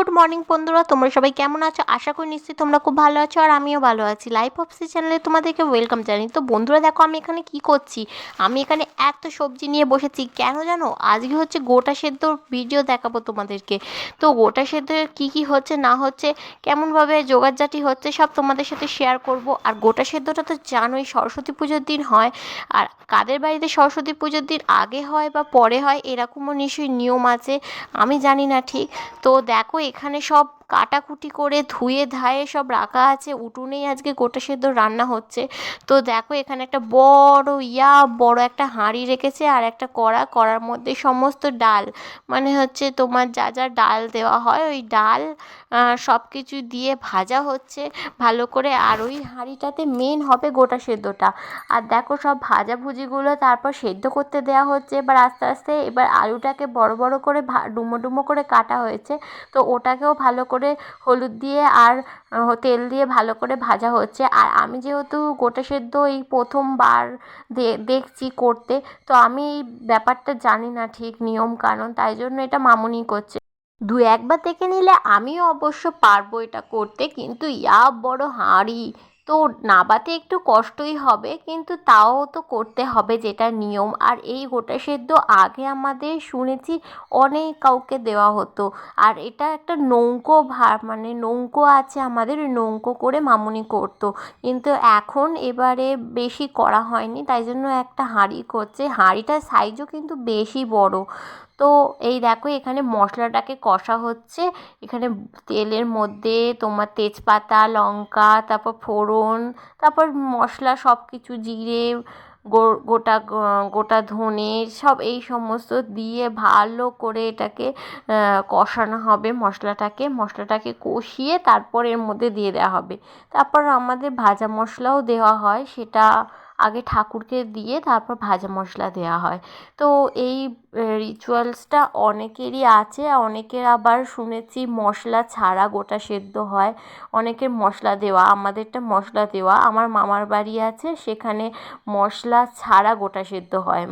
Good morning বন্ধুরা, তোমরা সবাই কেমন আছো? আশা করি নিশ্চয়ই তোমরা খুব ভালো আছো আর আমিও ভালো আছি। লাইফ অফসি চ্যানেলে তোমাদেরকে ওয়েলকাম জানাই। তো বন্ধুরা, দেখো আমি এখানে কি করছি? আমি এখানে এত সবজি নিয়ে বসেছি। কেন জানো? আজকে হচ্ছে গোটা সেদ্ধ ভিডিও দেখাবো তোমাদেরকে। তো গোটা সেদ্ধ কী কী হচ্ছে, না হচ্ছে, কেমনভাবে জোগাড়জাটি হচ্ছে, সব তোমাদের সাথে শেয়ার করব। আর গোটা সেদ্ধটা তো জানোই, সরস্বতী পুজোর দিন হয়। আর কাদের বাড়িতে সরস্বতী পুজোর দিন আগে হয় বা পরে হয়, এরকমও নিশ্চয়ই নিয়ম আছে। আমি জানি না ঠিক। তো দেখো এখানে সব কাটাকুটি করে ধুয়ে ধায়ে সব রাখা আছে। উঠোনেই আজকে গোটা সেদ্ধ রান্না হচ্ছে। তো দেখো এখানে একটা বড় ইয়া, বড় একটা হাঁড়ি রেখেছে আর একটা কড়া। কড়ার মধ্যে সমস্ত ডাল মানে হচ্ছে তোমার যা যা ডাল দেওয়া হয় ওই ডাল সব কিছু দিয়ে ভাজা হচ্ছে। ভালো করে আর ওই হাঁড়িটাতে মেন হবে গোটা সেদ্ধটা। আর দেখো সব ভাজাভুজিগুলো তারপর সেদ্ধ করতে দেওয়া হচ্ছে। এবার আস্তে আস্তে এবার আলুটাকে বড় বড় করে ডুমো ডুমো করে কাটা হয়েছে। তো ওটাকেও ভালো করে হলুদ দিয়ে আর তেল দিয়ে ভালো করে ভাজা হচ্ছে। আর আমি যেহেতু গোটা সেদ্ধ এই প্রথমবার দেখছি করতে, তো আমি এই ব্যাপারটা জানি না ঠিক নিয়ম কানুন, তাই জন্য এটা মামুনি করছে। দু একবার দেখে নিলে আমিও অবশ্য পারব এটা করতে, কিন্তু ইয়া বড় হাঁড়ি। তো নাবাতে একটু কষ্টই হবে, কিন্তু তাও তো করতে হবে যেটা নিয়ম। আর এই গোটা সেদ্ধ আগে আমাদের শুনেছি অনেক কাউকে দেওয়া হতো। আর এটা একটা নৌকো ভার মানে নৌকো আছে আমাদের নৌকো করে মামুনি করতো। কিন্তু এখন এবারে বেশি করা হয়নি, তাই জন্য একটা হাঁড়ি করছে। হাঁড়িটার সাইজও কিন্তু বেশি বড়। তো এই দেখো এখানে মশলাটাকে কষা হচ্ছে। এখানে তেলের মধ্যে তোমার তেজপাতা, লঙ্কা, তারপর ফোড়ন, তারপর মশলা সব কিছু জিরে গোটা গোটা ধনে, সব এই সমস্ত দিয়ে ভালো করে এটাকে কষানো হবে মশলাটাকে। মশলাটাকে কষিয়ে তারপর এর মধ্যে দিয়ে দেওয়া হবে। তারপর আমাদের ভাজা মশলাও দেওয়া হয়। সেটা আগে ঠাকুরকে দিয়ে তারপর ভাজা মশলা দেওয়া হয়। তো এই রিচুয়ালসটা অনেকেরই আছে, অনেকের আবার শুনেছি মশলা ছাড়া গোটা সেদ্ধ হয়, অনেকের মশলা দেওয়া, আমাদেরটা মশলা দেওয়া। আমার মামার বাড়ি আছে, সেখানে মশলা ছাড়া গোটা সেদ্ধ হয়।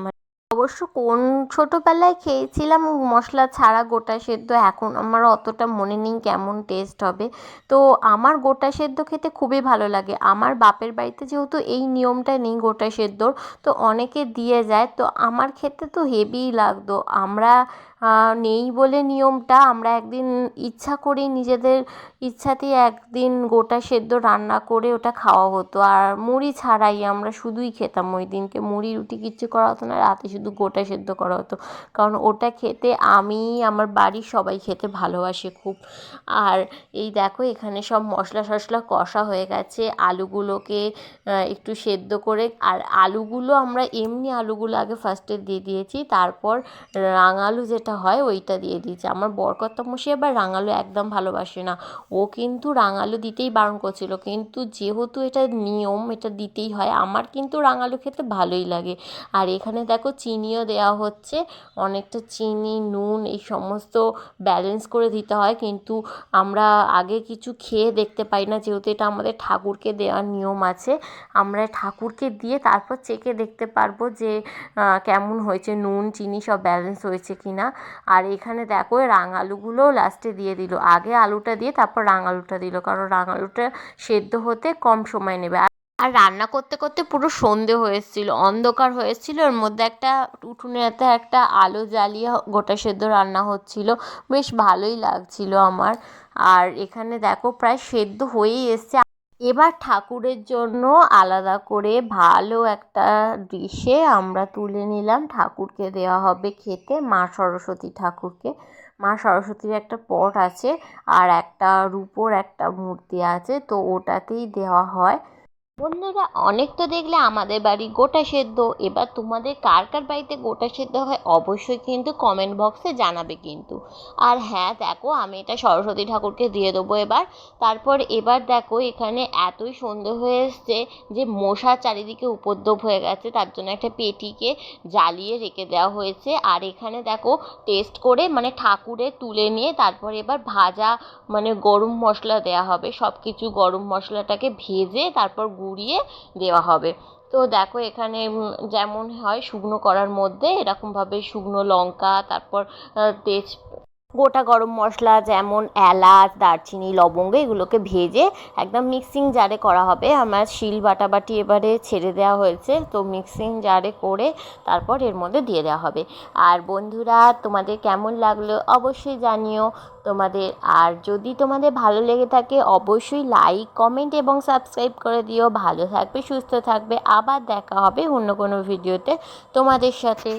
অবশ্য কোন ছোটোবেলায় খেয়েছিলাম মশলা ছাড়া গোটা সেদ্ধ, এখন আমার অতটা মনে নেই কেমন টেস্ট হবে। তো আমার গোটা সেদ্ধ খেতে খুবই ভালো লাগে। আমার বাপের বাড়িতে যেহেতু এই নিয়মটা নেই গোটা সেদ্ধর, তো অনেকে দিয়ে যায়। তো আমার খেতে তো হেভিই লাগতো। আমরা নেই বলে নিয়মটা। আমরা একদিন ইচ্ছা করেই নিজেদের ইচ্ছাতেই একদিন গোটা সেদ্ধ রান্না করে ওটা খাওয়া হতো। আর মুড়ি ছাড়াই আমরা শুধুই খেতাম ওই দিনকে। মুড়ি, রুটি কিচ্ছু করা হতো না, রাতে শুধু গোটা সেদ্ধ করা হতো। কারণ ওটা খেতে আমি, আমার বাড়ির সবাই খেতে ভালোবাসে খুব। আর এই দেখো, এখানে সব মশলা টশলা কষা হয়ে গেছে। আলুগুলোকে একটু সেদ্ধ করে। আর আলুগুলো আমরা এমনি আলুগুলো আগে ফার্স্টে দিয়ে দিয়েছি। তারপর রাঙালু যেটা যেটা হয় ওইটা দিয়ে দিয়েছি। আমার বরকর্তা বরকর্তামশাই আবার রাঙালু একদম ভালোবাসে না। ও কিন্তু রাঙালু দিতেই বারণ করছিল। কিন্তু যেহেতু এটা নিয়ম, এটা দিতেই হয়, আমার কিন্তু রাঙালু খেতে ভালোই লাগে। আর এখানে দেখো চিনিও দেওয়া হচ্ছে। অনেকটা চিনি, নুন এই সমস্ত ব্যালেন্স করে দিতে হয়। কিন্তু আমরা আগে কিছু খেয়ে দেখতে পাই না। যেহেতু এটা আমাদের ঠাকুরকে দেওয়ার নিয়ম আছে, আমরা ঠাকুরকে দিয়ে তারপর চেকে দেখতে পারব যে কেমন হয়েছে, নুন, চিনি সব ব্যালেন্স হয়েছে কি না আর এখানে দেখো রাঙালুগুলোও লাস্টে দিয়ে দিল। আগে আলুটা দিয়ে তারপর রাঙালুটা দিল, কারণ রাঙালুটা সেদ্ধ হতে কম সময় নেবে। আর রান্না করতে করতে পুরো সন্ধে হয়ে এসেছিল, অন্ধকার হয়েছিল ওর মধ্যে একটা উঠোনেতে একটা আলো জ্বালিয়ে গোটা সেদ্ধ রান্না হচ্ছিল। বেশ ভালোই লাগছিল আমার। আর এখানে দেখো, প্রায় সেদ্ধ হয়েই এসছে। এবার ঠাকুরের জন্য আলাদা করে ভালো একটা ডিশে আমরা তুলে নিলাম। ঠাকুরকে দেওয়া হবে খেতে, মা সরস্বতী ঠাকুরকে। মা সরস্বতীর একটা পট আছে আর একটা রূপোর একটা মূর্তি আছে, তো ওটাতেই দেওয়া হয়। বন্ধুরা, অনেক তো দেখলে আমাদের বাড়ি গোটা সেদ্ধ। এবার তোমাদের কার কার বাড়িতে গোটা সেদ্ধ হয় অবশ্যই কিন্তু কমেন্ট বক্সে জানাবে কিন্তু। আর হ্যাঁ দেখো, আমি এটা সরস্বতী ঠাকুরকে দিয়ে দেবো এবার। তারপর এবার দেখো, এখানে এতই সন্ধে হয়ে এসছে যে মশা চারিদিকে উপদ্রব হয়ে গেছে। তার জন্য একটা পেটিকে জ্বালিয়ে রেখে দেওয়া হয়েছে। আর এখানে দেখো টেস্ট করে মানে ঠাকুরে তুলে নিয়ে তারপর এবার ভাজা মানে গরম মশলা দেওয়া হবে। সব কিছু গরম মশলাটাকে ভেজে তারপর গুঁড়িয়ে দেওয়া হবে। তো দেখো এখানে যেমন হয় শুকনো করার মধ্যে এরকমভাবে শুকনো লঙ্কা, তারপর তেজ গোটা গরম মশলা যেমন এলাচ, দারচিনি, লবঙ্গ এগুলোকে ভেজে একদম মিক্সিং জারে করা হবে। আমার শিল বাটাবাটি এবারে ছেড়ে দেওয়া হয়েছে, তো মিক্সিং জারে করে তারপর এর মধ্যে দিয়ে দেওয়া হবে। আর বন্ধুরা, তোমাদের কেমন লাগল অবশ্যই জানিও। তোমাদের, আর যদি তোমাদের ভালো লেগে থাকে, অবশ্যই লাইক কমেন্ট এবং সাবস্ক্রাইব করে দিও। ভালো থাকবে, সুস্থ থাকবে। আবার দেখা হবে অন্য কোনো ভিডিওতে তোমাদের সাথে।